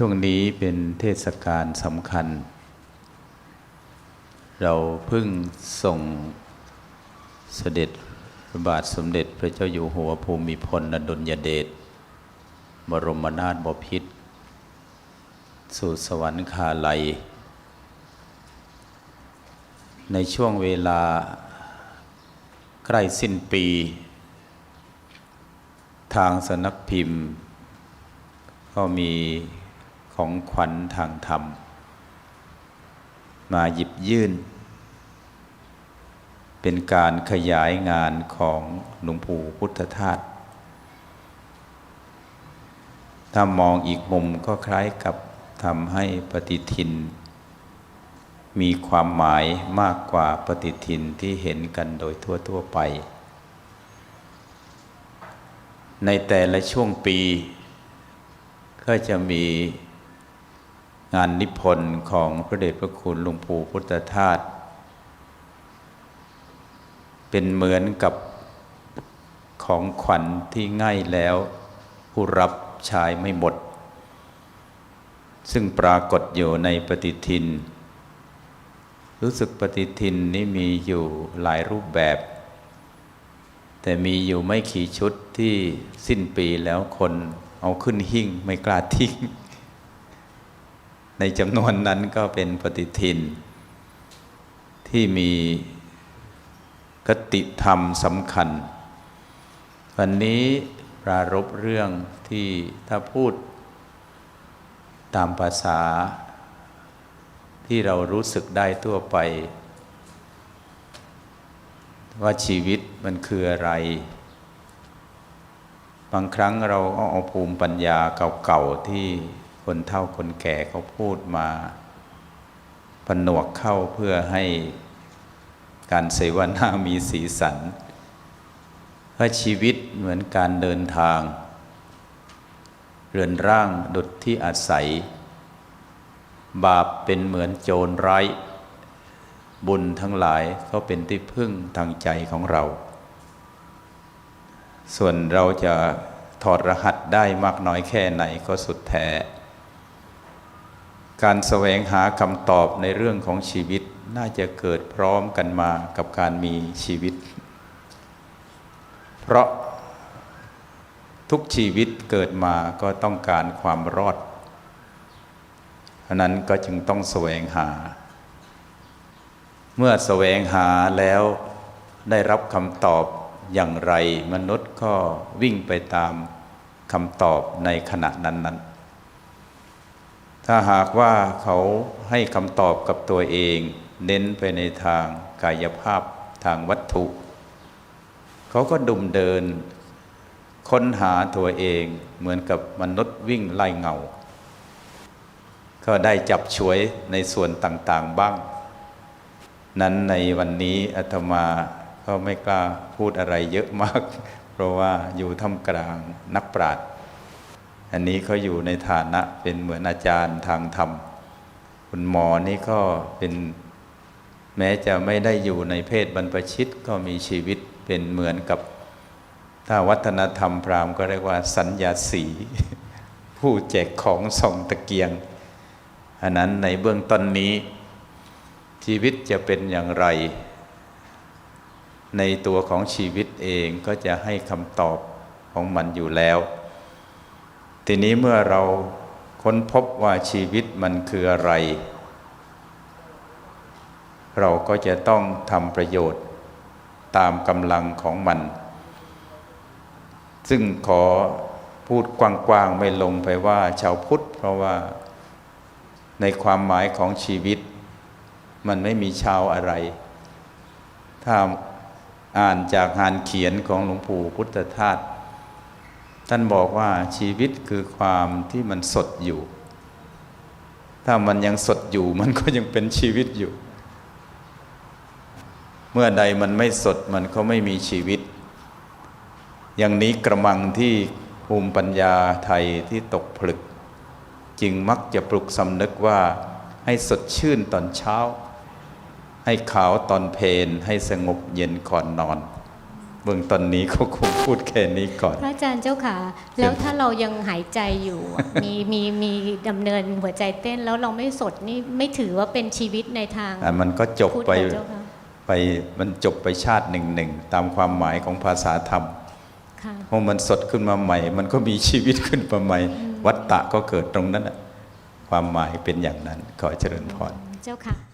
ช่วงนี้เป็นเทศกาลสำคัญ เราเพิ่งส่งเสด็จพระบาทสมเด็จพระเจ้าอยู่หัวภูมิพลอดุลยเดชบรมนาถบพิตรสู่สวรรคาลัย ในช่วงเวลาใกล้สิ้นปี ทางสนักพิมพ์ ก็มี ของขวัญทางธรรม มาหยิบยื่น เป็นการขยายงานของหลวงปู่พุทธทาสถ้ามองอีกมุมก็คล้ายกับทำให้ปฏิทิน มีความหมายมากกว่าปฏิทินที่เห็นกันโดยทั่ว ๆ ไป ในแต่ละช่วงปี ก็จะมี งานนิพนธ์ของพระเดชพระคุณหลวงปู่พุทธทาสเป็นเหมือนกับของขวัญที่ง่ายแล้ว ผู้รับใช้ไม่หมด ซึ่งปรากฏอยู่ในปฏิทิน รู้สึกปฏิทินนี้มีอยู่หลายรูปแบบ แต่มีอยู่ไม่ขี่ชุดที่สิ้นปีแล้วคนเอาขึ้นหิ้งไม่กล้าทิ้ง ในจำนวนนั้นก็เป็นปฏิทิน ที่มีกติธรรมสำคัญ วันนี้ปรารบเรื่องที่ถ้าพูด ตามภาษา ที่เรารู้สึกได้ทั่วไป ว่าชีวิตมันคืออะไร บางครั้งเราก็เอาภูมิปัญญาเก่าๆที่ คนเฒ่าคนแก่เขาพูดมาผนวกเข้าเพื่อให้การเสวนามีสีสันว่าชีวิตเหมือนการเดินทาง เรือนร่างดุดที่อาศัย บาปเป็นเหมือนโจรไร้ บุญทั้งหลายก็เป็นที่พึ่งทางใจของเรา ส่วนเราจะถอดรหัสได้มากน้อยแค่ไหนก็สุดแท้ การแสวงหาคำตอบในเรื่องของชีวิตน่าจะเกิดพร้อมกันมากับการมีชีวิต เพราะทุกชีวิตเกิดมาก็ต้องการความรอดเพราะนั้นก็จึงต้องแสวงหา เมื่อแสวงหาแล้วได้รับคำตอบอย่างไร มนุษย์ก็วิ่งไปตามคำตอบในขณะนั้นๆ ถ้าหากว่าเขาให้คำตอบกับตัวเอง เน้นไปในทางกายภาพทางวัตถุ เขาก็ดุมเดิน ค้นหาตัวเองเหมือนกับมนุษย์วิ่งไล่เงา ก็ได้จับฉวยในส่วนต่างๆบ้าง นั้นในวันนี้อาตมาก็ไม่กล้าพูดอะไรเยอะมาก เพราะว่าอยู่ท่ามกลางนักปราชญ์ อันนี้เขาอยู่ในฐานะเป็นเหมือนอาจารย์ทางธรรม คุณหมอนี่ก็เป็นแม้จะไม่ได้อยู่ในเพศบรรพชิตก็มีชีวิตเป็นเหมือนกับ ถ้าวัฒนธรรมพราหมณ์ก็เรียกว่าสัญญาสี ผู้แจกของส่องตะเกียง อันนั้นในเบื้องต้นนี้ ชีวิตจะเป็นอย่างไร ในตัวของชีวิตเองก็จะให้คำตอบของมันอยู่แล้ว ทีนี้เมื่อเราค้นพบว่าชีวิตมันคืออะไร เราก็จะต้องทำประโยชน์ตามกำลังของมัน ซึ่งขอพูดกว้างๆไม่ลงไปว่าชาวพุทธ เพราะว่าในความหมายของชีวิต มันไม่มีชาวอะไร ถ้าอ่านจากงานเขียนของหลวงปู่พุทธทาส ท่านบอกว่าชีวิตคือความที่มันสดอยู่ ถ้ามันยังสดอยู่มันก็ยังเป็นชีวิตอยู่ เมื่อใดมันไม่สดมันก็ไม่มีชีวิต อย่างนี้กระมังที่ภูมิปัญญาไทยที่ตกผลึก จึงมักจะปลุกสำนึกว่าให้สดชื่นตอนเช้า ให้ขาวตอนเพลนให้สงบเย็นก่อนนอน เบื้องต้นนี้ก็คงพูดแค่นี้ก่อน พระอาจารย์เจ้าค่ะ แล้วถ้าเรายังหายใจอยู่อะมีมีมีดำเนินหัวใจเต้นแล้วเราไม่สดนี่ไม่ถือว่าเป็นชีวิตในทางอะมันก็จบพุทธไปเหรอเจ้าค่ะไปมันจบไปชาติหนึ่งหนึ่งตามความหมายของภาษาธรรมค่ะพอมันสดขึ้นมาใหม่ มันก็มีชีวิตขึ้นมาใหม่ วัตตะก็เกิดตรงนั้นน่ะความหมายเป็นอย่างนั้นขอเจริญพรเจ้าค่ะ